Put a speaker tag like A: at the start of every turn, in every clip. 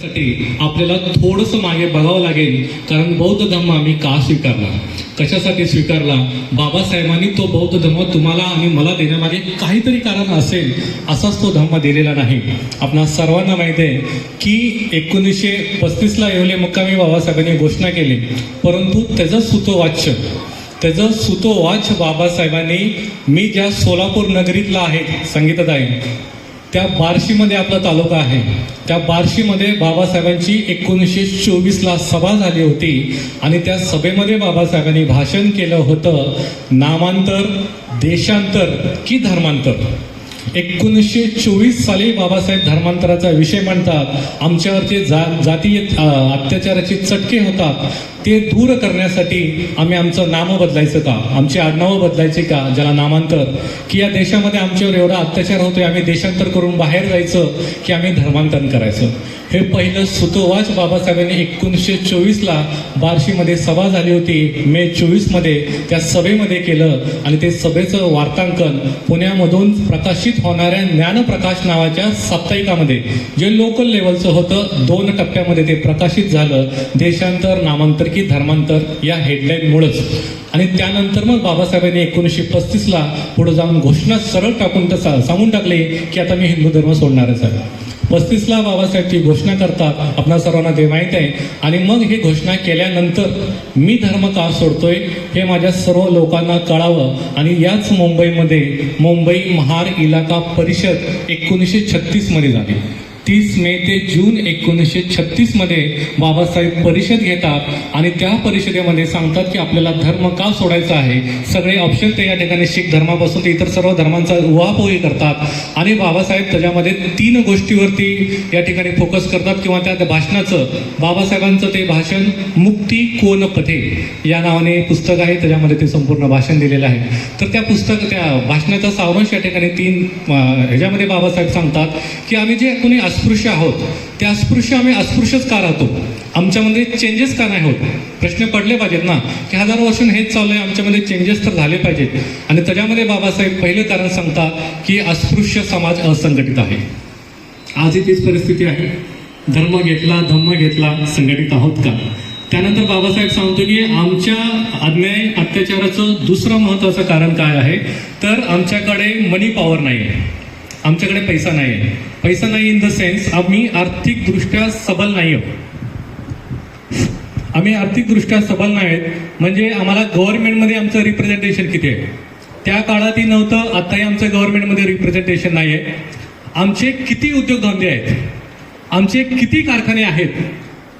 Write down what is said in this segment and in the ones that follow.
A: साठी आपल्याला थोडस मागे बघावं लागेल. कारण बौद्ध धर्म आम्ही का स्वीकारला? कशासाठी स्वीकारला? बाबासाहेबांनी तो बौद्ध धर्म तुम्हाला आणि मला देण्यामागे काहीतरी कारण असेल असाच तो धर्म दिलेला नाही. आपणा सर्वांना माहिती आहे की एकोणीसशे पस्तीसला येवले मुक्कामी बाबासाहेबांनी घोषणा केली. परंतु त्याचं सुतोवाच्य त्याचं सुतोवाच बाबासाहेबांनी मी ज्या सोलापूर नगरीतला आहे संगीतदाई त्या बार्शीमध्ये आपला तालुका आहे. त्या बार्शीमध्ये बाबासाहेबांची एकोणीसशे चोवीसला सभा झाली होती आणि त्या सभेमध्ये बाबासाहेबांनी भाषण केलं होतं नामांतर देशांतर की धर्मांतर? एकोणीसशे चोवीस साली बाबासाहेब धर्मांतराचा विषय मांडतात. आमच्यावरचे जा जातीय अत्याचाराचे चटके होतात. ते दूर करण्यासाठी आम्ही आमचं नामं बदलायचं का? आमची आडनावं बदलायचे का? ज्याला नामांतर? की या देशामध्ये आमच्यावर एवढा अत्याचार होतोय आम्ही देशांतर करून बाहेर जायचं की आम्ही धर्मांतरण करायचं? हे पहिलं सुतोवाच बाबासाहेबांनी एकोणीसशे चोवीसला बार्शीमध्ये सभा झाली होती. मे चोवीसमध्ये त्या सभेमध्ये केलं आणि ते सभेचं वार्तांकन पुण्यामधून प्रकाशित होणाऱ्या ज्ञानप्रकाश नावाच्या साप्ताहिकामध्ये जे लोकल लेवलचं होतं दोन टप्प्यामध्ये ते प्रकाशित झालं. देशांतर नामांतर की धर्मांतर या हेडलाईनमुळंच आणि त्यानंतर मग बाबासाहेबांनी एकोणीसशे पस्तीसला पुढे जाऊन घोषणा सरळ टाकून तसा सांगून टाकली की आता मी हिंदू धर्म सोडणारच आहे. पस्तीसला बाबासाहेबची घोषणा करतात आपणा सर्वांना ते माहीत आहे. आणि मग ही घोषणा केल्यानंतर मी धर्म का सोडतोय हे माझ्या सर्व लोकांना कळावं. आणि याच मुंबईमध्ये मुंबई महार इलाका परिषद एकोणीसशे छत्तीसमध्ये झाली. तीस मे ते जून एकोणीसशे छत्तीसमध्ये बाबासाहेब परिषद घेतात आणि त्या परिषदेमध्ये सांगतात की आपल्याला धर्म का सोडायचा आहे? सगळे ऑप्शन ते या ठिकाणी शीख धर्मापासून ते इतर सर्व धर्मांचा उहापोही करतात. आणि बाबासाहेब त्याच्यामध्ये तीन गोष्टीवरती या ठिकाणी फोकस करतात किंवा त्या भाषणाचं बाबासाहेबांचं ते भाषण मुक्ती कोण पथे? या नावाने पुस्तक आहे त्याच्यामध्ये ते संपूर्ण भाषण दिलेलं आहे. तर त्या पुस्तक त्या भाषणाचा सारांश या ठिकाणी तीन ह्याच्यामध्ये बाबासाहेब सांगतात की आम्ही जे कोणी अस्पृश्य आहोत. ते अस्पृश्य आम्ही अस्पृश्यच का राहतो? आमच्यामध्ये चेंजेस का नाही होत? प्रश्न पडले पाहिजेत ना. की हजारो वर्षून हेच चालू आहे आमच्यामध्ये चेंजेस तर झाले पाहिजेत. आणि त्याच्यामध्ये बाबासाहेब पहिलं कारण सांगतात की अस्पृश्य समाज असंघटित आहे. आजही तीच परिस्थिती आहे. धर्म घेतला धम्म घेतला संघटित आहोत का? त्यानंतर बाबासाहेब सांगतो की आमच्या अन्याय अत्याचाराचं दुसरं महत्त्वाचं कारण काय आहे? तर आमच्याकडे मनी पॉवर नाही आहे आमच्याकडे पैसा नाही आहे. पैसा नाही इन द सेन्स आम्ही आर्थिकदृष्ट्या सबल नाही आहोत. आम्ही आर्थिकदृष्ट्या सबल नाही आहेत. म्हणजे आम्हाला गव्हर्नमेंटमध्ये आमचं रिप्रेझेंटेशन किती आहे? त्या काळातही नव्हतं आताही आमचं गव्हर्नमेंटमध्ये रिप्रेझेंटेशन नाही आहे. आमचे किती उद्योगधंदे आहेत? आमचे किती कारखाने आहेत?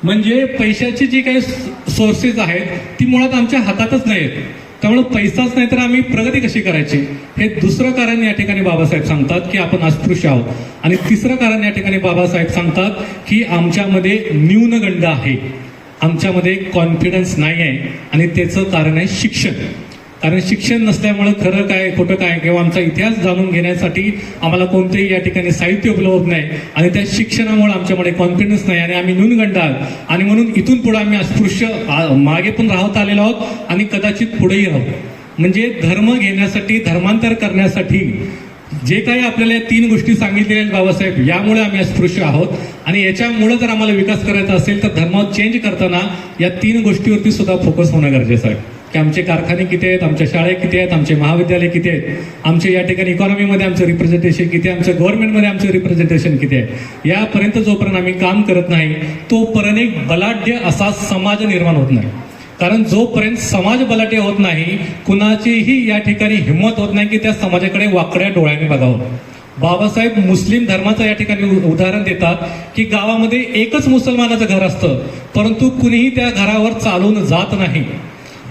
A: म्हणजे पैशाची जी काही सोर्सेस आहेत ती मुळात आमच्या हातातच नाही आहेत त्यामुळे पैसाच नाही तर आम्ही प्रगती कशी करायची? हे दुसरं कारण या ठिकाणी बाबासाहेब सांगतात की आपण अस्पृश्य आहोत. आणि तिसरं कारण या ठिकाणी बाबासाहेब सांगतात की आमच्यामध्ये न्यूनगंड आहे. आमच्यामध्ये कॉन्फिडन्स नाही आहे आणि त्याचं कारण आहे शिक्षण. कारण शिक्षण नसल्यामुळं खरं काय खोटं काय किंवा आमचा इतिहास जाणून घेण्यासाठी आम्हाला कोणतेही या ठिकाणी साहित्य उपलब्ध नाही आणि त्या शिक्षणामुळे आमच्यामध्ये कॉन्फिडन्स नाही आणि आम्ही न्यूनगंड आहोत. आणि म्हणून इथून पुढे आम्ही अस्पृश्य आ- मागे पण राहत आलेलो आहोत आणि कदाचित पुढेही आहोत म्हणजे धर्म घेण्यासाठी धर्मांतर करण्यासाठी जे काही आपल्याला या तीन गोष्टी सांगितलेल्या आहेत बाबासाहेब यामुळे आम्ही अस्पृश्य आहोत. आणि याच्यामुळे जर आम्हाला विकास करायचा असेल तर धर्म चेंज करताना या तीन गोष्टीवरती सुद्धा फोकस होणं गरजेचं आहे. की आमचे कारखाने किती आहेत आमच्या शाळे किती आहेत आमचे महाविद्यालय किती आहेत? आमचे या ठिकाणी इकॉनॉमीमध्ये आमचं रिप्रेझेंटेशन किती आहे? आमचं गव्हर्नमेंटमध्ये आमचं रिप्रेझेंटेशन किती आहे? यापर्यंत जोपर्यंत आम्ही काम करत नाही तोपर्यंत एक बलाढ्य असा समाज निर्माण होत नाही. कारण जोपर्यंत समाज बलाटे होत नाही कुणाचीही या ठिकाणी हिंमत होत नाही की त्या समाजाकडे वाकड्या डोळ्याने बघावं. बाबासाहेब मुस्लिम धर्माचं या ठिकाणी उ- उदाहरण देतात की गावामध्ये एकच मुसलमानाचं घर असतं परंतु कुणीही त्या घरावर चालून जात नाही.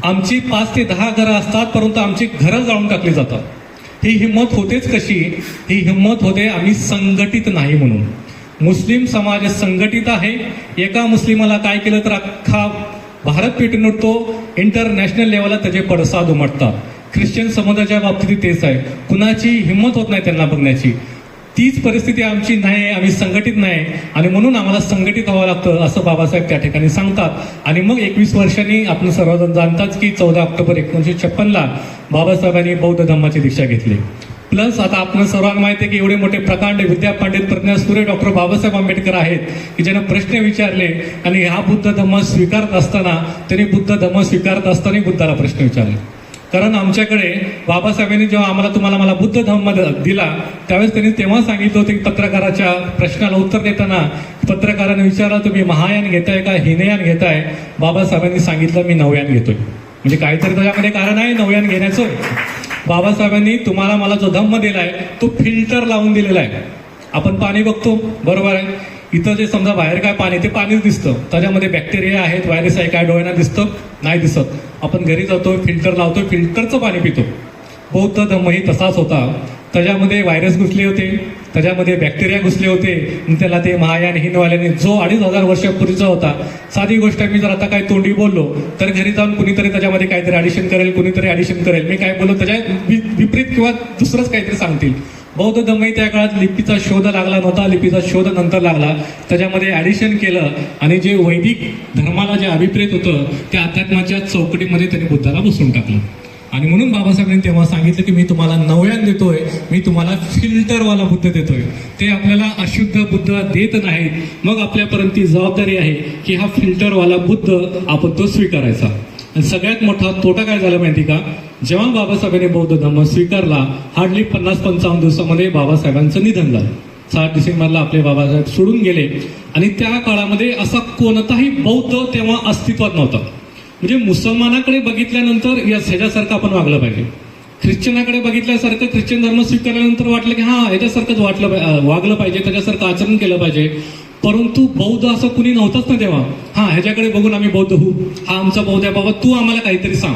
A: आमची पाच ते दहा घरं असतात परंतु आमची घरं जाळून टाकली जातात. ही हिंमत होतेच कशी? ही हिंमत होते आम्ही संघटित नाही म्हणून. मुस्लिम समाज संघटित आहे. एका मुस्लिमाला काय केलं तर अख्खा भारत पेटून उठतो इंटरनॅशनल लेवलला त्याचे पडसाद उमटतात. ख्रिश्चन समाजाच्या बाबतीत तेच आहे. कुणाची हिंमत होत नाही त्यांना बघण्याची. तीच परिस्थिती आमची नाही आहे आम्ही संघटित नाही. आणि म्हणून आम्हाला संघटित व्हावं लागतं असं बाबासाहेब त्या ठिकाणी सांगतात. आणि मग एकवीस वर्षांनी आपण सर्वजण जाणताच की चौदा ऑक्टोबर एकोणीसशे छप्पनला बाबासाहेबांनी बौद्ध धम्माची दीक्षा घेतली. प्लस आता आपण सर्वांना माहिती आहे की एवढे मोठे प्रकांड विद्या पंडित प्रज्ञासूर्य डॉक्टर बाबासाहेब आंबेडकर आहेत की ज्यांना प्रश्न विचारले आणि हा बुद्ध धम्म स्वीकारत असताना त्यांनी बुद्ध धम्म स्वीकारत असताना बुद्धाला प्रश्न विचारले. कारण आमच्याकडे बाबासाहेबांनी जेव्हा आम्हाला तुम्हाला मला बुद्ध धम्म दिला त्यावेळेस त्यांनी तेव्हा सांगितलं होतं की पत्रकाराच्या प्रश्नाला उत्तर देताना पत्रकाराने विचारला तुम्ही महायान घेताय का हिनयान घेताय? बाबासाहेबांनी सांगितलं मी नवयान घेतोय. म्हणजे काहीतरी त्याच्यामध्ये कारण आहे नवयान घेण्याचं. बाबासाहेबांनी तुम्हाला मला जो धम्म दिलाय तो फिल्टर लावून दिलेला आहे. आपण पाणी बघतो बरोबर आहे. इथं जे समजा बाहेर काय पाणी ते पाणीच दिसतं. त्याच्यामध्ये बॅक्टेरिया आहेत व्हायरस आहे काय डोळ्यांना दिसतं नाही दिसत. आपण घरी जातो फिल्टर लावतो फिल्टरचं पाणी पितो बौद्ध धम्मही तसाच होता. त्याच्यामध्ये व्हायरस घुसले होते त्याच्यामध्ये बॅक्टेरिया घुसले होते. त्याला ते महायान हिनवाल्याने जो अडीच हजार वर्षापूर्वीचा होता. साधी गोष्ट मी जर आता काय तोंडी बोललो तर घरी जाऊन कुणीतरी त्याच्यामध्ये काहीतरी ॲडिशन करेल कुणीतरी ॲडिशन करेल. मी काय बोललो त्याच्या वि- विपरीत किंवा दुसरंच काहीतरी सांगतील. बौद्ध दमई त्या काळात लिपीचा शोध लागला नव्हता लिपीचा शोध नंतर लागला. त्याच्यामध्ये ॲडिशन केलं आणि जे वैदिक धर्माला जे अभिप्रेत होतं त्या अध्यात्माच्या चौकटीमध्ये त्यांनी बुद्धाला बसून टाकलं. आणि म्हणून बाबासाहेबांनी तेव्हा सांगितलं की मी तुम्हाला नव्यान देतोय मी तुम्हाला फिल्टरवाला बुद्ध देतोय. ते आपल्याला अशुद्ध बुद्ध देत नाहीत. मग आपल्यापर्यंत ती जबाबदारी आहे की हा फिल्टरवाला बुद्ध आपण तो स्वीकारायचा. आणि सगळ्यात मोठा तोटा काय झाला माहिती का? जेव्हा बाबासाहेबांनी बौद्ध धर्म स्वीकारला हार्डली पन्नास पंचावन्न दिवसामध्ये बाबासाहेबांचं निधन झालं. सात डिसेंबरला आपले बाबासाहेब सोडून गेले. आणि त्या काळामध्ये असा कोणताही बौद्ध तेव्हा अस्तित्वात नव्हता. म्हणजे मुसलमानाकडे बघितल्यानंतर या ह्याच्यासारखं आपण वागलं पाहिजे. ख्रिश्चनाकडे बघितल्यासारखं ख्रिश्चन धर्म स्वीकारल्यानंतर वाटलं की हा ह्याच्यासारखंच वाटलं वागलं पाहिजे त्याच्यासारखं आचरण केलं पाहिजे. परंतु बौद्ध असं कुणी नव्हतंच ना तेव्हा. हा ह्याच्याकडे बघून आम्ही बौद्ध होऊ. हा आमचा बौद्ध आहे. बाबा तू आम्हाला काहीतरी सांग.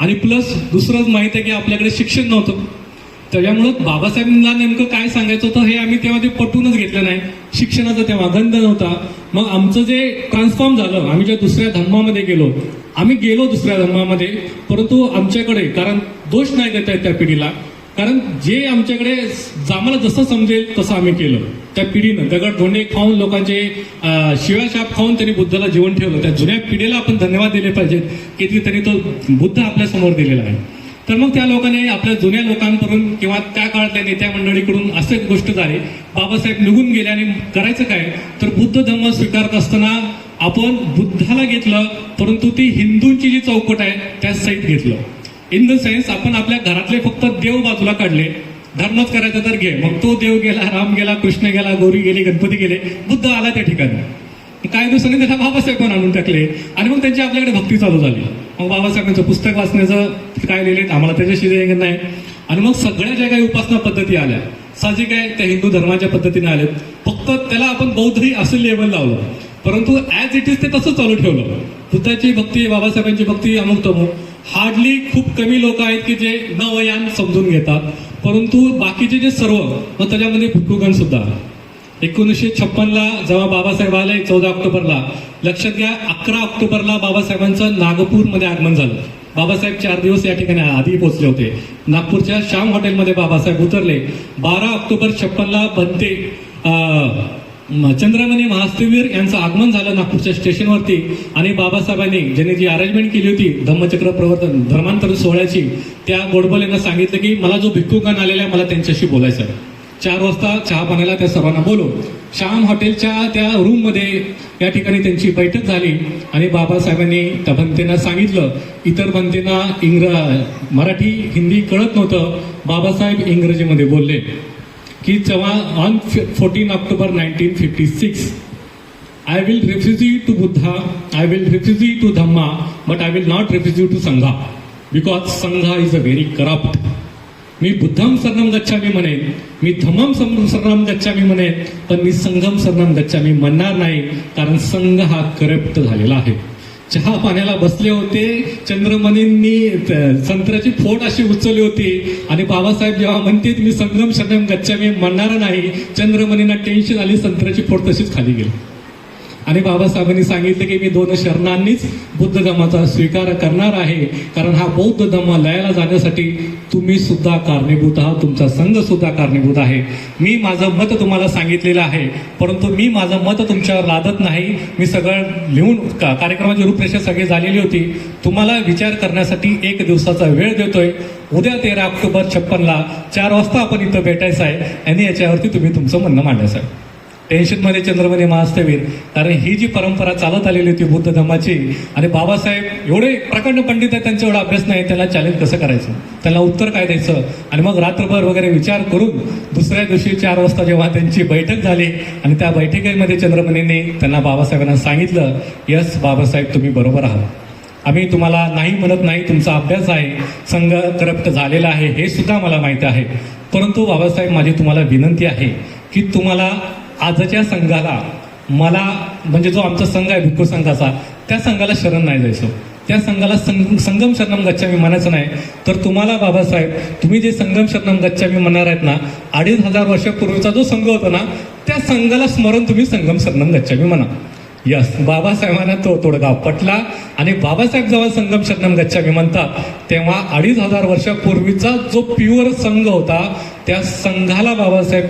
A: आणि प्लस दुसरंच माहीत आहे की आपल्याकडे शिक्षण नव्हतं. त्याच्यामुळं बाबासाहेबांना नेमकं काय सांगायचं होतं हे आम्ही तेव्हा ते पटवूनच घेतलं नाही. शिक्षणाचा तेव्हा गंध नव्हता. मग आमचं जे ट्रान्सफॉर्म झालं आम्ही ज्या दुसऱ्या धर्मामध्ये गेलो आम्ही गेलो दुसऱ्या धर्मामध्ये परंतु आमच्याकडे कारण दोष नाही देता येत त्या पिढीला कारण जे आमच्याकडे आम्हाला जसं समजेल तसं आम्ही केलं. त्या पिढीनं दगड धोंडे खाऊन लोकांचे शिवाशाप खाऊन त्यांनी बुद्धाला जीवन ठेवलं. त्या जुन्या पिढीला आपण धन्यवाद दिले पाहिजेत. की त्यांनी तो बुद्ध आपल्यासमोर दिलेला आहे. तर मग त्या लोकांनी आपल्या जुन्या लोकांकडून किंवा त्या काळातल्या नेत्या मंडळीकडून असे गोष्ट झाली. बाबासाहेब निघून गेले आणि करायचं काय? तर बुद्ध धर्म स्वीकारत असताना आपण बुद्धाला घेतलं परंतु ती हिंदूंची जी चौकट आहे त्या सहित घेतलं. इन द सेन्स आपण आपल्या घरातले फक्त देव बाजूला काढले. धर्मच करायचा तर घे. मग तो देव गेला राम गेला कृष्ण गेला गौरी गेली गणपती गेले. बुद्ध आला त्या ठिकाणी. काही दिवसांनी त्याला बाबासाहेब पण आणून टाकले. आणि मग त्यांची आपल्याकडे भक्ती चालू झाली. मग बाबासाहेबांचं पुस्तक वाचण्याचं काय लिहिले? आम्हाला त्याच्याशी देणं नाही. आणि मग सगळ्या ज्या काही उपासना पद्धती आल्या साहजिक आहे त्या हिंदू धर्माच्या पद्धतीने आल्यात फक्त त्याला आपण बौद्धही असं लेवल लावलं. परंतु ॲज इट इज ते तसं चालू ठेवलं. बुद्धाची भक्ती बाबासाहेबांची भक्ती अमुक तमुक हार्डली खूप कमी लोक आहेत की जे नवयान समजून घेतात. परंतु बाकीचे जे सर्व मग त्याच्यामध्ये भिक्खुगण सुद्धा. एकोणीसशे छप्पनला जेव्हा बाबासाहेब आले चौदा ऑक्टोबरला लक्षात घ्या अकरा ऑक्टोबरला बाबासाहेबांचं नागपूरमध्ये आगमन झालं. बाबासाहेब चार दिवस या ठिकाणी आधी पोहोचले होते. नागपूरच्या श्याम हॉटेलमध्ये बाबासाहेब उतरले. बारा ऑक्टोबर छप्पनला बनते चंद्रमणी महास्तवीर यांचं आगमन झालं नागपूरच्या स्टेशनवरती. आणि बाबासाहेबांनी ज्यांनी जी अरेंजमेंट केली होती धम्मचक्र प्रवर्तन धर्मांतर सोहळ्याची त्या गोडबोल यांना सांगितलं की मला जो भिक्खुगण आलेला आहे मला त्यांच्याशी बोलायचं आहे. चार वाजता चहा पाण्याला त्या सर्वांना बोलो श्याम हॉटेलच्या त्या रूममध्ये या ठिकाणी त्यांची बैठक झाली. आणि बाबासाहेबांनी त्या भंतेना सांगितलं इतर बनतेना इंग्र मराठी हिंदी कळत नव्हतं. बाबासाहेब इंग्रजीमध्ये बोलले. की जेव्हा on fourteen October nineteen fifty six I will refuse you to Buddha I will refuse you to Dhamma but I will not refuse you to Sangha because Sangha is a very corrupt मी बुद्धम सरनम गच्छामी म्हणेन मी धम्मम सम- शरणम गच्छामी म्हणेन पण मी संघम शरणम गच्छामी म्हणणार नाही कारण संघ हा करप्ट झालेला आहे. चहा पाण्याला बसले होते चंद्रमणींनी संत्र्याची फोड अशी उचलली होती. आणि बाबासाहेब जेव्हा म्हणते मी संग्रम शरणम गच्छामी म्हणणार नाही. चंद्रमणींना टेन्शन आली संत्र्याची फोड तशीच खाली गेली. आणि बाबासाहेबांनी सांगितलं की मी दोन शरणांनीच बुद्ध धर्माचा स्वीकार करणार आहे. कारण हा बौद्ध धर्म लयाला जाण्यासाठी तुम्ही सुद्धा कारणीभूत आहात तुमचा संघ सुद्धा कारणीभूत आहे. मी माझं मत तुम्हाला सांगितलेलं आहे परंतु मी माझं मत तुमच्यावर लादत नाही. मी सगळं लिहून का- कार्यक्रमाची रूपरेषा सगळी झालेली होती. तुम्हाला विचार करण्यासाठी एक दिवसाचा वेळ देतोय. उद्या तेरा ऑक्टोबर छप्पनला चार वाजता आपण इथं भेटायचं आहे. आणि याच्यावरती तुम्ही तुमचं म्हणणं मांडायचं आहे. टेन्शनमध्ये चंद्रमणी महास्तवीर कारण ही जी परंपरा चालत आलेली होती बुद्ध धर्माची आणि बाबासाहेब एवढे प्रकांड पंडित आहेत त्यांचा एवढा अभ्यास नाही त्याला चॅलेंज कसं करायचं? त्यांना उत्तर काय द्यायचं? आणि मग रात्रभर वगैरे विचार करून दुसऱ्या दिवशी चार वाजता जेव्हा त्यांची बैठक झाली आणि त्या बैठकीमध्ये चंद्रमणींनी त्यांना बाबासाहेबांना सांगितलं यस बाबासाहेब तुम्ही बरोबर आहात. आम्ही तुम्हाला नाही म्हणत नाही तुमचा अभ्यास आहे संघ करप्ट झालेला आहे हे सुद्धा मला माहिती आहे. परंतु बाबासाहेब माझी तुम्हाला विनंती आहे की तुम्हाला आजच्या संघाला मला म्हणजे जो आमचा संघ आहे भिक्खू संघाचा त्या संघाला शरण नाही जायचो त्या संघाला संग संगम शरणम गच्छामी म्हणायचं नाही. तर तुम्हाला बाबासाहेब तुम्ही जे संगम शरणम गच्छामी म्हणणार आहेत ना अडीच हजार वर्षापूर्वीचा जो संघ होता ना त्या संघाला स्मरण तुम्ही संगम शरणम गच्छामी म्हणा. यस बाबासाहेबांना तो तोडगा पटला आणि बाबासाहेब जेव्हा संगम शरणम गच्छामी म्हणतात तेव्हा अडीच हजार वर्षापूर्वीचा जो प्युअर संघ होता त्या संघाला बाबासाहेब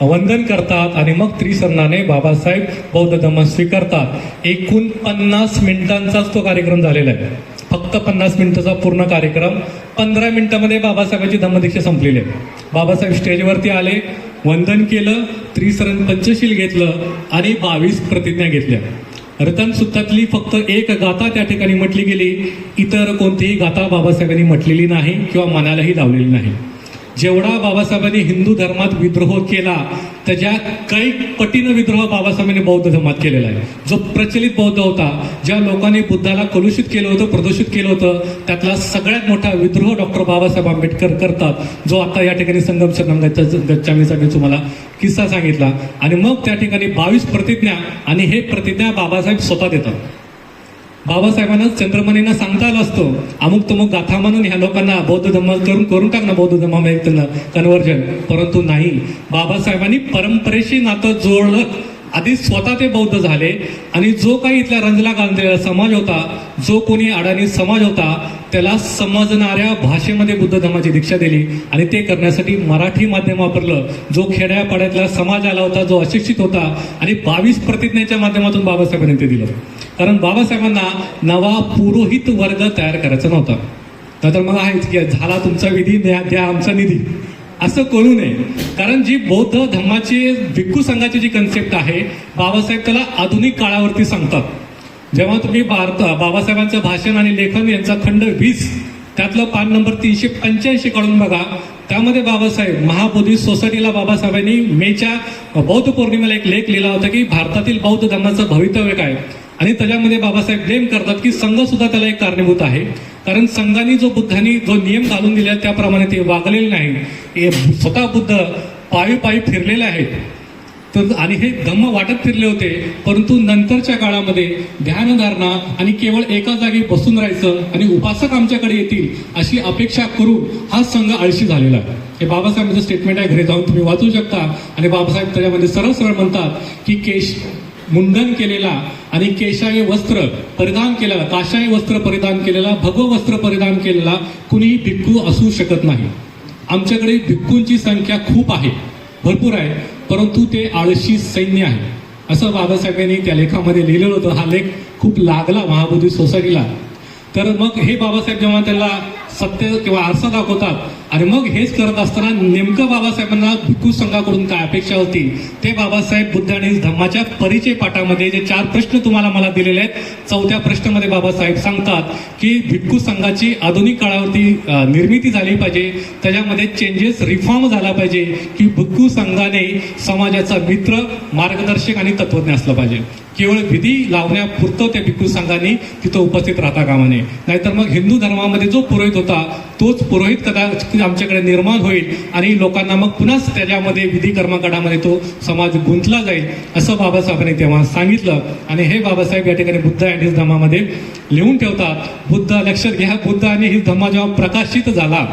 A: वंदन करतात आणि मग त्रिसरणाने बाबासाहेब बौद्ध धम्म स्वीकारतात. एकूण पन्नास मिनिटांचाच तो कार्यक्रम झालेला आहे. फक्त पन्नास मिनिटाचा पूर्ण कार्यक्रम पंधरा मिनिटामध्ये बाबासाहेबांची धम्मदीक्षा संपलेली आहे. बाबासाहेब स्टेजवरती आले वंदन केलं त्रिसरण पंचशील घेतलं आणि बावीस प्रतिज्ञा घेतल्या. रतन सुत्तातली फक्त एक गाथा त्या ठिकाणी म्हटली गेली इतर कोणतीही गाथा बाबासाहेबांनी म्हटलेली नाही किंवा मनालाही लावलेली नाही. जेवढा बाबासाहेबांनी हिंदू धर्मात विद्रोह केला त्याच्या काही पटीनं विद्रोह बाबासाहेबांनी बौद्ध धर्मात केलेला आहे. जो प्रचलित बौद्ध होता ज्या लोकांनी बुद्धाला कलुषित केलं होतं प्रदूषित केलं होतं त्यातला सगळ्यात मोठा विद्रोह डॉक्टर बाबासाहेब आंबेडकर करतात जो आता या ठिकाणी संगम शरणम गच्चामीचा मी तुम्हाला किस्सा सांगितला. आणि मग त्या ठिकाणी बावीस प्रतिज्ञा आणि हे प्रतिज्ञा बाबासाहेब स्वतः देतात. बाबासाहेबांना चंद्रमणींना सांगता आलं असतं. अमुक तमुक गाथा म्हणून ह्या लोकांना बौद्ध धर्म करून करून टाक ना बौद्ध धर्मामध्ये त्यांना कन्वर्जन परंतु नाही. बाबासाहेबांनी परंपरेशी नातं जोडलं. आधी स्वतः ते बौद्ध झाले. आणि जो काही इथला रंजला गांधलेला समाज होता जो कोणी अडाणी समाज होता त्याला समजणाऱ्या भाषेमध्ये बुद्ध धर्माची दीक्षा दिली. आणि ते करण्यासाठी मराठी माध्यम वापरलं. जो खेड्यापाड्यातला समाज आला होता जो अशिक्षित होता आणि बावीस प्रतिज्ञेच्या माध्यमातून बाबासाहेबांनी ते दिलं. कारण बाबासाहेबांना नवा पुरोहित वर्ग तयार करायचा नव्हता. नाहीतर मला आहेच की झाला तुमचा विधी द्या द्या आमचा निधी. असं करू नये. कारण जी बौद्ध धर्माची भिक्खू संघाची जी कन्सेप्ट आहे बाबासाहेब त्याला आधुनिक काळावरती सांगतात. जेव्हा तुम्ही भारत बाबासाहेबांचं भाषण आणि लेखन यांचा खंड वीस त्यातलं पान नंबर तीनशे पंच्याऐंशी काढून बघा. त्यामध्ये बाबासाहेब महाबोधी सोसायटीला बाबासाहेबांनी मेच्या बौद्ध पौर्णिमेला एक लेख लिहिला होता की भारतातील बौद्ध धर्माचं भवितव्य काय? आणि त्याच्यामध्ये बाबासाहेब ब्लेम करतात की संघ सुद्धा त्याला एक कारणीभूत आहे. कारण संघाने जो बुद्धांनी जो नियम घालून दिला त्याप्रमाणे ते वागलेले नाही हे स्वतः बुद्ध पायी पायी फिरलेले आहेत. तर आणि हे धम्म वाटत फिरले होते परंतु नंतरच्या काळामध्ये ध्यानधारणा आणि केवळ एका जागी बसून राहायचं आणि उपासक आमच्याकडे येतील अशी अपेक्षा करून हा संघ आळशी झालेला आहे. हे बाबासाहेबांचं स्टेटमेंट आहे घरी जाऊन तुम्ही वाचू शकता. आणि बाबासाहेब त्याच्यामध्ये सरळ सरळ म्हणतात की केश मुंडन केलेला आणि केशाय वस्त्र परिधान केलेला काशाय वस्त्र परिधान केलेला भगव वस्त्र परिधान केलेला कुणीही भिक्खू असू शकत नाही. आमच्याकडे भिक्खूंची संख्या खूप आहे भरपूर आहे परंतु ते आळशी सैन्य आहे. असं बाबासाहेबांनी त्या लेखामध्ये लिहिलेलं होतं. हा लेख खूप लागला महाबोधी सोसायटीला. तर मग हे बाबासाहेब जेव्हा त्याला सत्य किंवा आरसा दाखवतात आणि मग हेच करत असताना नेमकं बाबासाहेबांना भिक्खू संघाकडून काय अपेक्षा होती? ते बाबासाहेब बुद्ध आणि धम्माच्या परिचय पाठामध्ये जे चार प्रश्न तुम्हाला मला दिलेले आहेत चौथ्या प्रश्नामध्ये बाबासाहेब सांगतात की भिक्खू संघाची आधुनिक काळावरती निर्मिती झाली पाहिजे त्याच्यामध्ये चेंजेस रिफॉर्म झाला पाहिजे की भिक्खू संघाने समाजाचा मित्र मार्गदर्शक आणि तत्वज्ञ असलं पाहिजे. केवळ विधी लावण्यापुरतं त्या भिक्खू संघाने तिथं उपस्थित राहता कामा नये. नाहीतर मग हिंदू धर्मामध्ये जो पुरोहित होता तोच पुरोहित कदाचित आमच्याकडे निर्माण होईल आणि लोकांना मग पुन्हा त्याच्यामध्ये विधी कर्मकांडामध्ये तो समाज गुंतला जाईल असं बाबासाहेबांनी तेव्हा सांगितलं. आणि हे बाबासाहेब या ठिकाणी बुद्ध आणि हिंद धर्मामध्ये लिहून ठेवतात बुद्ध लक्षात घ्या बुद्ध आणि हिंद धर्म जेव्हा प्रकाशित झाला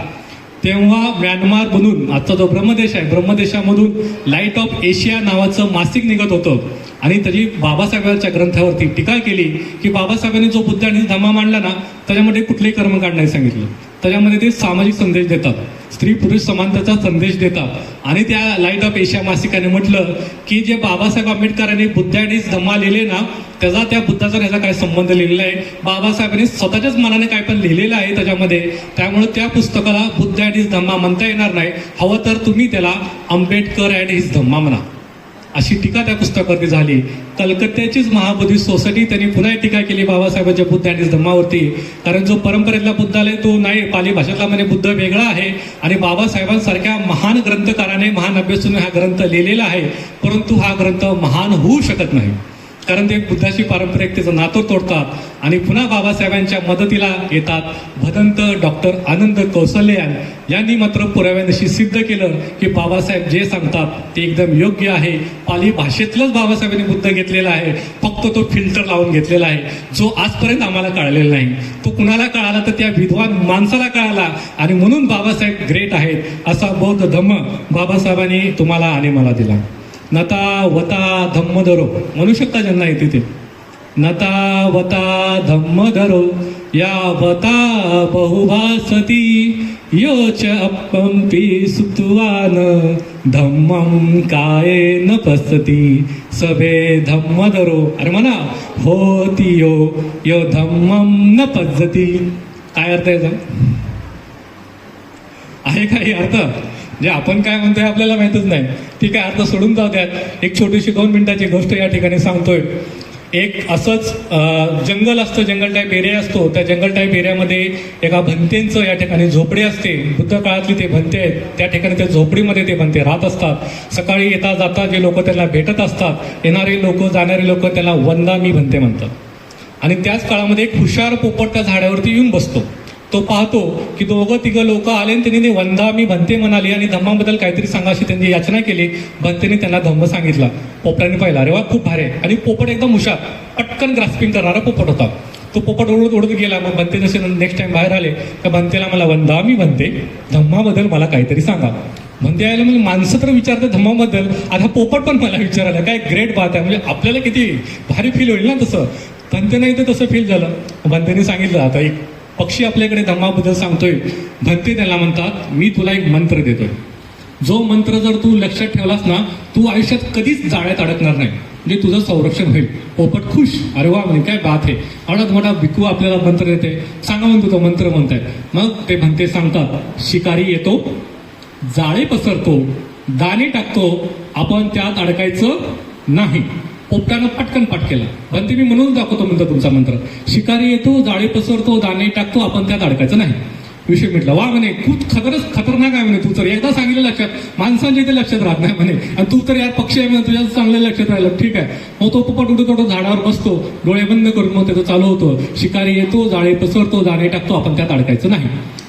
A: तेव्हा म्यानमार मधून आजचा जो ब्रह्मदेश आहे ब्रह्मदेशामधून लाइट ऑफ एशिया नावाचं मासिक निघत होतं. आणि त्याची बाबासाहेबांच्या ग्रंथावरती टीका केली की बाबासाहेबांनी जो बुद्ध आणि धम्मा मांडला ना त्याच्यामध्ये कुठलेही कर्मकांड नाही सांगितलं. त्याच्यामध्ये ते सामाजिक संदेश देतात. स्त्री पुरुष समानतेचा संदेश देतात. आणि त्या लाइट ऑफ एशिया मासिकाने म्हटलं की जे बाबासाहेब आंबेडकरांनी बुद्ध आणि धम्मा लिहिले ना त्याचा त्या बुद्धाचा त्याचा काय संबंध लिहिलेला आहे? बाबासाहेबांनी स्वतःच्याच मनाने काय पण लिहिलेलं आहे त्याच्यामध्ये त्यामुळे त्या पुस्तकाला बुद्ध अँड हिज धम्मा म्हणता येणार नाही. हवं तर तुम्ही त्याला आंबेडकर अँड हिज धम्मा म्हणा. अशी टीका त्या पुस्तकावरती झाली. कलकत्त्याचीच महाबोधी सोसायटी त्यांनी पुन्हा एक टीका केली बाबासाहेबांच्या बुद्ध आणि धम्मावरती. कारण जो परंपरेतला बुद्ध तो नाही पाली भाषेतला म्हणजे बुद्ध वेगळा आहे. आणि बाबासाहेबांसारख्या महान ग्रंथकाराने महान अभ्यासून हा ग्रंथ लिहिलेला आहे. परंतु हा ग्रंथ महान होऊ शकत नाही. कारण ते बुद्धाची त्याचं नातं तोडतात आणि पुन्हा बाबासाहेबांच्या मदतीला येतात. भदंत डॉक्टर आनंद कौसल्यान यांनी मात्र पुराव्यानिशी सिद्ध केलं की बाबासाहेब जे सांगतात ते एकदम योग्य आहे. पाली भाषेतलंच बाबासाहेबांनी बुद्ध घेतलेला आहे. फक्त तो फिल्टर लावून घेतलेला आहे. जो आजपर्यंत आम्हाला कळलेला नाही. तो कुणाला कळाला तर त्या विद्वान माणसाला कळाला. आणि म्हणून बाबासाहेब ग्रेट आहेत असा बौद्ध धम्म बाबासाहेबांनी तुम्हाला आणि मला दिला. नता वता धम्म धरो. म्हणू शकता ज्यांना येते ते नता वता धम्म धरो. या वता बहुभासती. योच अपंपी सुतवान धम्मं काये न पसती. सभे धम्म धरो. अरे म्हणा होती यो यो धम्मं न पद्धती काय अर्थ आहे याचा? आहे काही अर्थ? जे आपण काय म्हणतोय आपल्याला माहितच नाही. ठीक आहे अर्थ सोडून जाऊ द्यात एक छोटीशी दोन मिनिटाची गोष्ट या ठिकाणी सांगतोय. एक असंच जंगल असतं जंगल टाईप एरिया असतो. त्या जंगल टाईप एरियामध्ये एका भंतेंचं या ठिकाणी झोपडी असते. बुद्ध काळातली ते भंते आहेत. त्या ठिकाणी त्या झोपडीमध्ये ते भंते राहत असतात. सकाळी येता जाता जे लोक त्यांना भेटत असतात येणारे लोक जाणारे लोक त्याला वंदामी भंते म्हणतात. आणि त्याच काळामध्ये एक हुशार पोपट त्या झाडावरती येऊन बसतो. तो पाहतो की दोघं तिघं लोक आले आणि त्यांनी ते वंदा मी भंते म्हणाली आणि धम्माबद्दल काहीतरी सांगा अशी त्यांनी याचना केली. भंतेने त्यांना धम्म सांगितला. पोपटाने पाहिला. अरे वा खूप भारी आहे. आणि पोपट एकदम हुशार. पटकन ग्रास्पिंग करणारा पोपट होता. तो पोपट ओढत उडत गेला. मग भंते जसे नेक्स्ट टाइम बाहेर आले तर भंतेला मला वंदा मी भंते धम्माबद्दल मला काहीतरी सांगा. म्हणते यायला म्हणजे माणसं तर विचारतात धम्माबद्दल. आता पोपट पण मला विचारायला काय ग्रेट बात आहे. म्हणजे आपल्याला किती भारी फील होईल ना तसं. भंतेनं इथे तर तसं फील झालं. भंतेने सांगितलं आता एक पक्षी आपल्याकडे धर्माबद्दल सांगतोय भंते त्याला म्हणतात मी तुला एक मंत्र देतोय. जो मंत्र जर तू लक्षात ठेवलास ना तू आयुष्यात कधीच जाळ्यात अडकणार नाही. म्हणजे तुझं संरक्षण होईल. पोपट खुश अरे वा म्हणजे काय बात आहे. अडत मोठा भिकू आपल्याला मंत्र देते सांगा म्हणतो तो मंत्र म्हणताय मग ते म्हणते सांगतात शिकारी येतो जाळे पसरतो दाणे टाकतो आपण त्यात अडकायचं नाही. पोपटानं पटकन पाठ केला. पण ते मी म्हणून दाखवतो म्हणतो तुमचा मंत्र. शिकारी येतो जाळे पसरतो दाणे टाकतो आपण त्यात अडकायचं नाही. विषय म्हटला वा म्हणे खूप खतरच खतरनाक आहे म्हणे तू तर एकदा सांगितलं लक्षात. माणसांच्या ते लक्षात राहत नाही म्हणे. आणि तू तर यार पक्षी आहे म्हणे तुझ्या चांगलं लक्षात राहिलं. ठीक आहे. मग तो पोपट उडत उडत झाडावर बसतो. डोळे बंद करून मग त्याचं चालू होतं. शिकारी येतो जाळे पसरतो दाणे टाकतो आपण त्यात अडकायचं नाही.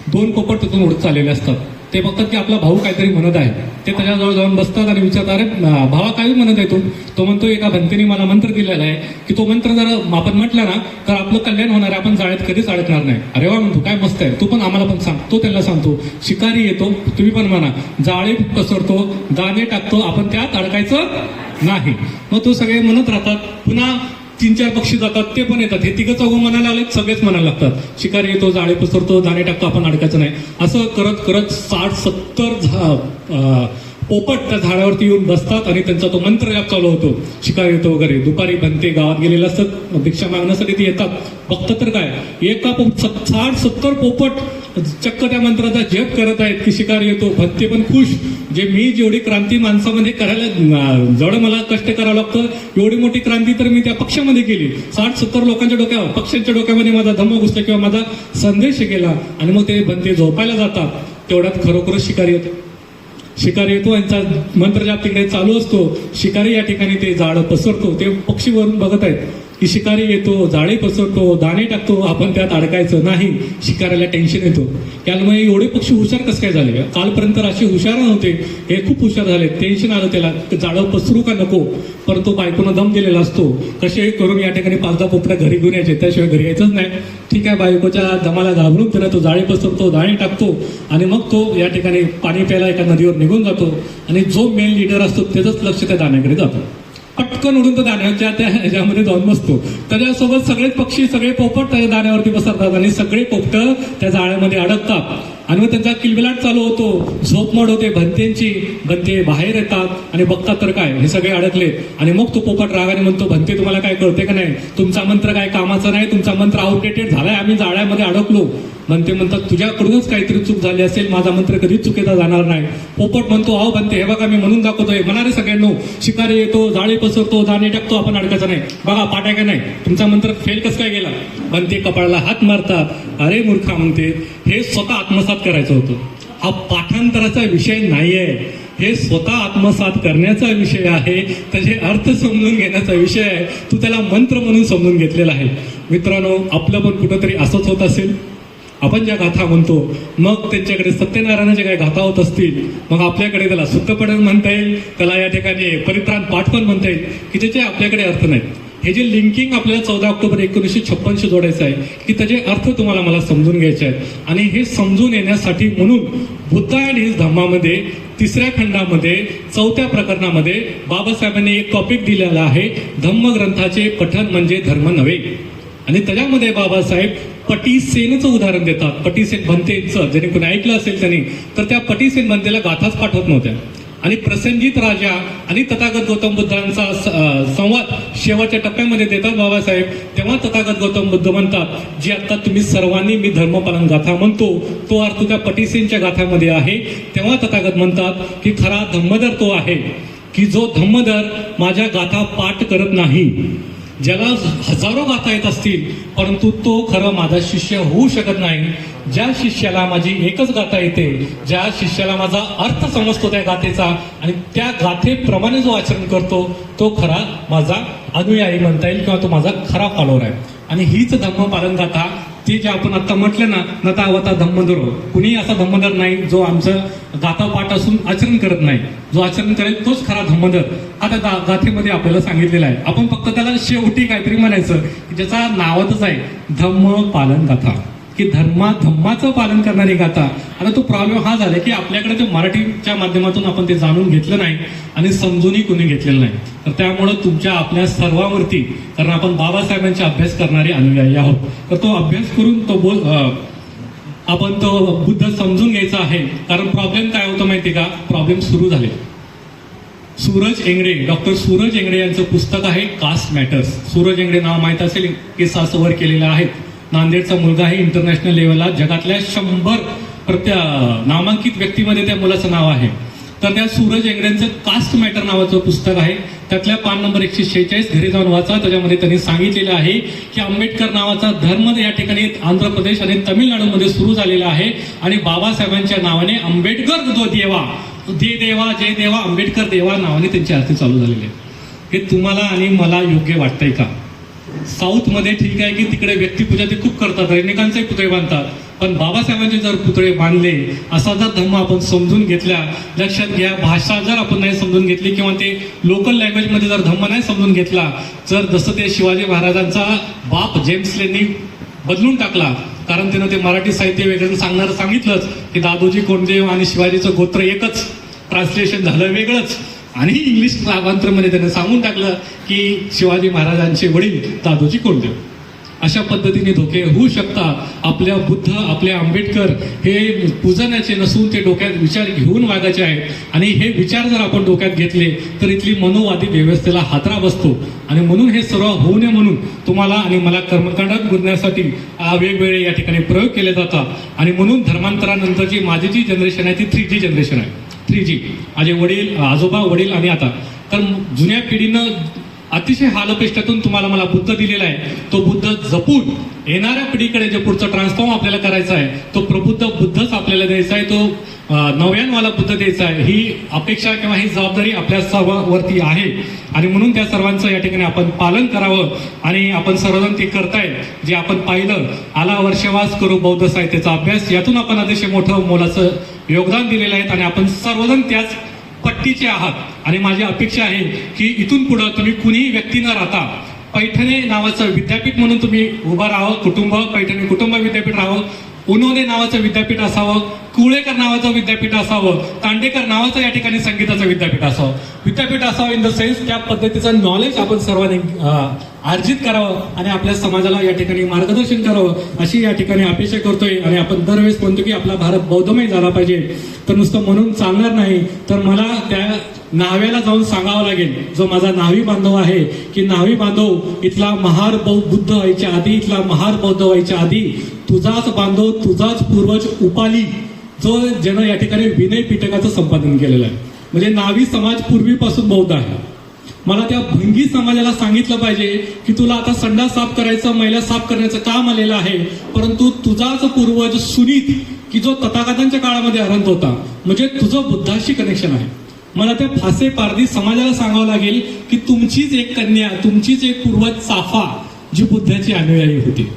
A: दोन पोपट तिथून उडत चाललेले असतात. ते बघतात की आपला भाऊ काहीतरी म्हणत आहे. ते त्याच्याजवळ जाऊन बसतात आणि विचारतात अरे भावा काय म्हणत आहे तू? तो म्हणतो एका भंतेने मला मंत्र दिलेला आहे की तो मंत्र जर आपण म्हटलं ना तर आपलं कल्याण होणार आहे. आपण जाळ्यात कधीच अडकणार नाही. अरे वा म्हणतो काय मस्त आहे. तू पण आम्हाला पण सांग. तो त्याला सांगतो शिकारी येतो तुम्ही पण म्हणा. जाळे पसरतो दाणे टाकतो. आपण त्यात अडकायचं नाही. मग तो सगळे म्हणत राहतात. पुन्हा तीन चार पक्षी जातात ते पण येतात. हे तिघं चौघं म्हणायला आले सगळेच म्हणायला लागतात. शिकारी येतो जाळे पसरतो दाणे टाकतो आपण अडकायचं नाही. असं करत करत साठ सत्तर झा पोपट त्या झाडावरती येऊन बसतात आणि त्यांचा तो मंत्र जाप चालू होतो. शिकारी येतो वगैरे. दुपारी बनते गावात गेलेले असतात. भिक्षा मागण्यासाठी ते येतात. फक्त तर काय? एका साठ सत्तर पोपट चक्क त्या मंत्राचा जप करत आहेत की शिकारी येतो. भत्ते पण खुश. जे मी जेवढी क्रांती माणसामध्ये करायला जेवढं मला कष्ट करावं लागतं एवढी मोठी क्रांती तर मी त्या पक्षामध्ये केली. साठ सत्तर लोकांच्या डोक्यावर पक्षांच्या डोक्यामध्ये माझा धम्म घुसला किंवा माझा संदेश गेला आणि मग ते बनते झोपायला जातात. तेवढ्यात खरोखरच शिकारी येतो. शिकारी येतो यांचा मंत्रजाप तिकडे चालू असतो शिकारी या ठिकाणी ते झाडं पसरतो ते पक्षी वरून बघत आहेत. की शिकारी येतो जाळे पसरतो दाणे टाकतो आपण त्यात अडकायचं नाही. शिकाऱ्याला टेन्शन येतो. त्यामुळे एवढे पक्षी हुशार कसं काय झाले? कालपर्यंत असे हुशार नव्हते. हे खूप हुशार झाले. टेन्शन आलं त्याला. जाळं पसरू का नको? परंतु बायकोनं दम दिलेला असतो. कसे करून या ठिकाणी पाच दहा पोपड्या घरी घेऊन यायचे? त्याशिवाय घरी यायचंच नाही. ठीक आहे बायकोच्या दमाला घाबरून त्याला तो जाळे पसरतो दाणे टाकतो. आणि मग तो या ठिकाणी पाणी प्यायला एका नदीवर निघून जातो. आणि जो मेन लीडर असतो त्याचंच लक्ष त्या दाण्याकडे जातो. पटकन उडून तो दाण्याच्या त्या ह्याच्यामध्ये जाऊन बसतो. त्याच्यासोबत सगळे पक्षी सगळे पोपट त्याच्या दाण्यावरती बसतात आणि सगळे पोपट त्या जाळ्यामध्ये अडकतात. आणि मग त्यांचा किलबिलाट चालू होतो. झोपमोड होते भंतेंची भंते बाहेर येतात आणि बघतात तर काय हे सगळे अडकले. आणि मग तो पोपट रागाने म्हणतो भंते तुम्हाला काय कळते का नाही? तुमचा मंत्र काय कामाचा नाही? तुमचा मंत्र आउटडेटेड झालाय. आम्ही जाळ्यामध्ये अडकलो. बनते म्हणतात तुझ्याकडूनच काहीतरी चूक झाली असेल माझा मंत्र कधीच चुकीचा जाणार नाही. पोपट म्हणतो अहो बनते हे बघा मी म्हणून दाखवतोय. म्हणाले सगळ्यांनो शिकारी येतो जाळी पसरतो जाणे टाकतो आपण अडकायचं नाही. बघा पाट्या का नाही? तुमचा मंत्र फेल कसं काय गेला? बनते कपाळाला हात मारतात अरे मूर्खा म्हणते हे स्वतः आत्मसात करायचं होतं. हा पाठांतराचा विषय नाहीये. हे स्वतः आत्मसात करण्याचा विषय आहे. त्याचे अर्थ समजून घेण्याचा विषय आहे. तू त्याला मंत्र म्हणून समजून घेतलेला आहे. मित्रांनो आपलं पण कुठंतरी असंच होत असेल. आपण ज्या गाथा म्हणतो मग त्यांच्याकडे सत्यनारायणाच्या काही गाथा होत असतील मग आपल्याकडे त्याला सुत्तपडण म्हणता येईल त्याला या ठिकाणी परित्राण पाठ पण म्हणता येईल की ज्याचे आपल्याकडे अर्थ नाहीत. हे जे लिंकिंग आपल्याला चौदा ऑक्टोबर एकोणीसशे छप्पनशी जोडायचं आहे की त्याचे अर्थ तुम्हाला मला समजून घ्यायचे आहेत. आणि हे समजून येण्यासाठी म्हणून बुद्धा अँड हिज धम्मामध्ये तिसऱ्या खंडामध्ये चौथ्या प्रकरणामध्ये बाबासाहेबांनी एक टॉपिक दिलेला आहे धम्म ग्रंथाचे म्हणजे धर्म नव्हे. आणि त्याच्यामध्ये बाबासाहेब पटीसेनचं उदाहरण देतात. पटीसेन भंतेचं. ज्याने कोणी ऐकलं असेल त्यांनी तर त्या पटीसेन भंतेला गाथाच पाठवत नव्हत्या. आणि प्रसंजित राजा आणि तथागत गौतम बुद्धांचा स- संवाद शेवटच्या टप्प्यामध्ये देतात बाबासाहेब. तेव्हा तथागत गौतम बुद्ध म्हणतात जी आता तुम्ही सर्वांनी मी धर्मपालन गाथा म्हणतो तो अर्थ त्या पटीसेनच्या गाथामध्ये आहे. तेव्हा तथागत म्हणतात की खरा धम्मदर तो आहे की जो धम्मदर माझ्या गाथा पाठ करत नाही. ज्याला हजारो गाथा येत असतील परंतु तो खरं माझा शिष्य होऊ शकत नाही. ज्या शिष्याला माझी एकच गाथा येते ज्या शिष्याला माझा अर्थ समजतो त्या गाथेचा आणि त्या गाथेप्रमाणे जो आचरण करतो तो खरा माझा अनुयायी म्हणता येईल किंवा तो माझा खरा फॉलोअर आहे. आणि हीच धम्म पालन गाथा ते जे आपण आता म्हटलं ना नता अवता धम्मदर कुणी असा धम्मधर नाही जो आमचं गाथा पाठ असून आचरण करत नाही. जो आचरण करेल तोच खरा धम्मधर. आता गा- गाथेमध्ये आपल्याला सांगितलेला आहे. आपण फक्त त्याला शेवटी काहीतरी म्हणायचं की ज्याचा नावातच आहे धम्म पालन गाथा. की धर्मा धम्माचं पालन करणारी गाथा. आता तो प्रॉब्लेम हा झाला की आपल्याकडे ते मराठीच्या माध्यमातून आपण ते जाणून घेतलं नाही आणि समजूनही कोणी घेतलेलं नाही. तर त्यामुळं तुमच्या आपल्या सर्वांवरती कारण आपण बाबासाहेबांचा अभ्यास करणारे अनुयायी आहोत. तर तो अभ्यास करून तो बोल आपण तो बुद्ध समजून घ्यायचा आहे. कारण प्रॉब्लेम काय होतं माहिती का? प्रॉब्लेम सुरू झाले. सूरज एंगडे डॉक्टर सूरज एंगडे यांचं पुस्तक आहे कास्ट मॅटर्स सूरज एंगडे नाव माहीत असेल केसासवर केलेलं आहे. नांदेडचा मुलगा आहे इंटरनॅशनल लेवलला जगातल्या शंभर प्रत्या नामांकित व्यक्तीमध्ये त्या मुलाचं नाव आहे. तर त्या सूरज एंगडेंचं कास्ट मॅटर नावाचं पुस्तक आहे. त्यातल्या पान नंबर एकशे शेहेचाळीस घरी जाऊन वाचा. त्याच्यामध्ये त्यांनी सांगितलेलं आहे की आंबेडकर नावाचा धर्म या ठिकाणी आंध्र प्रदेश आणि तमिळनाडूमध्ये सुरू झालेला आहे. आणि बाबासाहेबांच्या नावाने आंबेडकर जो देवा. दे देवा जय देवा आंबेडकर देवा नावाने त्यांची आरती चालू झालेली आहे. हे तुम्हाला आणि मला योग्य वाटतंय का? साऊथमध्ये ठीक आहे की तिकडे व्यक्तिपूजा ते खूप करतात अनेकांचे पुतळे बांधतात. पण बाबासाहेबांचे जर पुतळे बांधले असा जर धर्म आपण समजून घेतल्या लक्षात घ्या भाषा जर आपण नाही समजून घेतली किंवा ते लोकल लँग्वेजमध्ये जर धम्म नाही समजून घेतला तर जसं ते शिवाजी महाराजांचा बाप जेम्स लेनी बदलून टाकला कारण त्यानं ते मराठी साहित्य वेगळं सांगणारं सांगितलंच की दादोजी कोंडदेव आणि शिवाजीचं गोत्र एकच ट्रान्सलेशन झालं वेगळंच. आणि इंग्लिश भावांतरमध्ये त्यांना सांगून टाकलं की शिवाजी महाराजांचे वडील दादोजी कोंडदेव. अशा पद्धतीने धोके होऊ शकतात. आपल्या बुद्ध आपले आंबेडकर हे पूजण्याचे नसून ते डोक्यात विचार घेऊन वागायचे आहेत. आणि हे विचार जर आपण डोक्यात घेतले तर इथली मनोवादी व्यवस्थेला हातरा बसतो. आणि म्हणून हे सर्व होऊ नये म्हणून तुम्हाला आणि मला कर्मकांडात गुरण्यासाठी वेगवेगळे या ठिकाणी प्रयोग केले जातात. आणि म्हणून धर्मांतरानंतरची माझी जी जनरेशन आहे ती थ्री जी जनरेशन आहे. थ्री जी माझे वडील आजोबा वडील आणि आता. तर जुन्या पिढीनं अतिशय हालपेष्टातून तुम्हाला मला बुद्ध दिलेला आहे. तो बुद्ध जपून येणाऱ्या पिढीकडे जे पुढचं ट्रान्सफॉर्म आपल्याला करायचा आहे तो प्रबुद्ध बुद्धच आपल्याला द्यायचा आहे. तो नव्यानवाला बुद्ध द्यायचं आहे. ही अपेक्षा किंवा ही जबाबदारी आपल्या सर्वांवरती आहे. आणि म्हणून त्या सर्वांचं या ठिकाणी आपण पालन करावं आणि आपण सर्वजण ते करताय जे आपण पाहिलं आला वर्षवास करू बौद्ध साहित्याचा अभ्यास यातून आपण अतिशय मोठं मोलाचं योगदान दिलेलं आहे आणि आपण सर्वजण त्याच पट्टीचे आहात. आणि माझी अपेक्षा आहे की इथून पुढं तुम्ही कुणीही व्यक्ती न राहता पैठणे नावाचं विद्यापीठ म्हणून तुम्ही उभं राहावं कुटुंब पैठणे कुटुंब विद्यापीठ राहावं उनोने नावाचं विद्यापीठ असावं कुळेकर नावाचं विद्यापीठ असावं तांडेकर नावाचं या ठिकाणी संगीताचं विद्यापीठ असावं. विद्यापीठ असावं इन द सेन्स त्या पद्धतीचं नॉलेज आपण सर्वांनी अर्जित करावं आणि आपल्या समाजाला या ठिकाणी मार्गदर्शन करावं अशी या ठिकाणी अपेक्षा करतोय. आणि आपण दरवेळेस म्हणतो की आपला भारत बौद्धमय झाला पाहिजे. तर नुसतं म्हणून चालणार नाही तर मला त्या न्हाव्याला जाऊन सांगावं लागेल. जो माझा न्हावी बांधव आहे की न्हावी बांधव इथला महार बौ- बुद्ध व्हायच्या आधी इथला महार बौद्ध व्हायच्या आधी तुझाच बांधव तुझाच पूर्वज उपाली जो ज्यानं या ठिकाणी विनय पिटकाचं संपादन केलेलं आहे. म्हणजे नावी समाज पूर्वीपासून बौद्ध आहे. मला त्या भंगी समाजाला सांगितलं पाहिजे की तुला आता संडा साफ करायचं महिला साफ करण्याचं काम आलेलं आहे. परंतु तुझाच पूर्वज सुनीत की जो तथागतांच्या काळामध्ये हरंत होता म्हणजे तुझं बुद्धाशी कनेक्शन आहे. मला त्या फासे पारधी समाजाला सांगावं लागेल की तुमचीच एक कन्या तुमचीच एक पूर्वज चाफा जी बुद्धाची अनुयायी होती.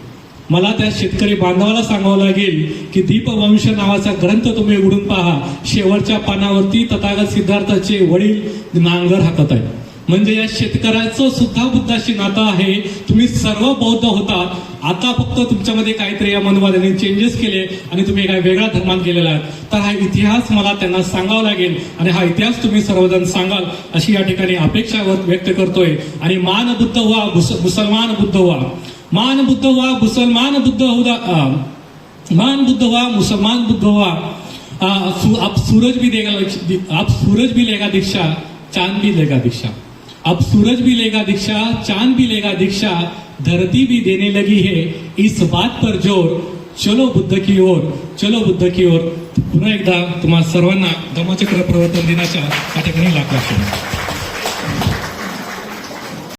A: मला त्या शेतकरी बांधवाला सांगावं लागेल की दीपवंश नावाचा ग्रंथ तुम्ही उघडून पहा. शेवटच्या पानावरती तथागत सिद्धार्थाचे वडील नांगर हाकत आहेत. म्हणजे या शेतकऱ्याचं सुद्धा बुद्धाशी नातं आहे. तुम्ही सर्व बौद्ध होता. आता फक्त तुमच्यामध्ये काहीतरी या मनवादाने चेंजेस केले आणि तुम्ही काय वेगळा धर्मात केलेला आहे तर हा इतिहास मला त्यांना सांगावा लागेल आणि हा इतिहास तुम्ही सर्वजण सांगाल अशी या ठिकाणी अपेक्षा व्यक्त- करतोय. आणि मान बुद्ध व्हा मुसलमान बुद्ध व्हा. मान बुद्ध व्हा मुसलमान बुद्ध हुदा मान बुद्ध हुआ मुसलमान बुद्ध हुआ आप सूरज भी देगा आप सूरज भी लेगा दीक्षा चांद भी लेगा दीक्षा. अब सूरज भी लेगा दीक्षा चांद भी लेगा दीक्षा धरती भी देने लगी है। इस बात पर जोर। चलो बुद्ध की ओर चलो बुद्ध की ओर। पुन्हा एकदा तुम्हा सर्वांना धम्मचक्र प्रवर्तन दिनाच्या या ठिकाणी लाख लाख शुभेच्छा.